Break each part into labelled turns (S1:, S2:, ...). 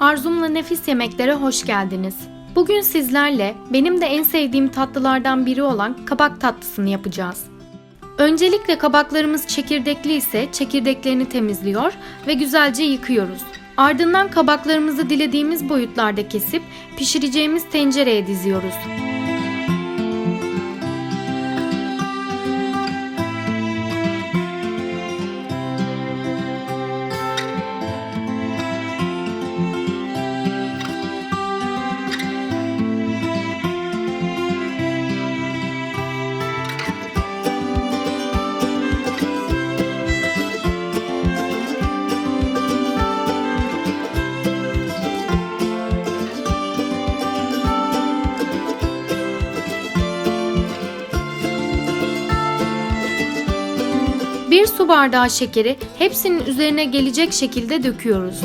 S1: Arzumla Nefis Yemeklere hoş geldiniz. Bugün sizlerle benim de en sevdiğim tatlılardan biri olan kabak tatlısını yapacağız. Öncelikle kabaklarımız çekirdekli ise çekirdeklerini temizliyor ve güzelce yıkıyoruz. Ardından kabaklarımızı dilediğimiz boyutlarda kesip pişireceğimiz tencereye diziyoruz. Bir su bardağı şekeri hepsinin üzerine gelecek şekilde döküyoruz.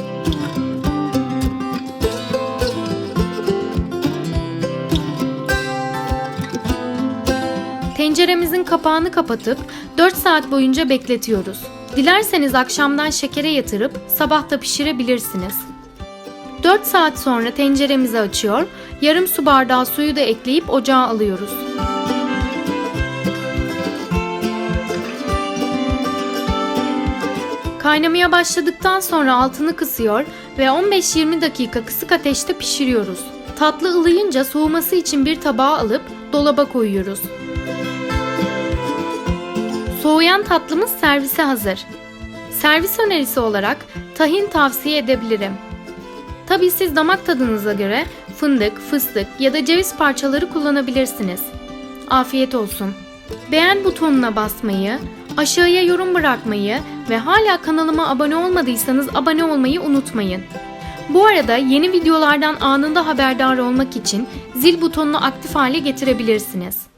S1: Tenceremizin kapağını kapatıp 4 saat boyunca bekletiyoruz. Dilerseniz akşamdan şekere yatırıp sabah da pişirebilirsiniz. 4 saat sonra tenceremizi açıyor, yarım su bardağı suyu da ekleyip ocağa alıyoruz. Kaynamaya başladıktan sonra altını kısıyor ve 15-20 dakika kısık ateşte pişiriyoruz. Tatlı ılıyınca soğuması için bir tabağa alıp dolaba koyuyoruz. Soğuyan tatlımız servise hazır. Servis önerisi olarak tahin tavsiye edebilirim. Tabii siz damak tadınıza göre fındık, fıstık ya da ceviz parçaları kullanabilirsiniz. Afiyet olsun. Beğen butonuna basmayı, aşağıya yorum bırakmayı ve hala kanalıma abone olmadıysanız abone olmayı unutmayın. Bu arada yeni videolardan anında haberdar olmak için zil butonunu aktif hale getirebilirsiniz.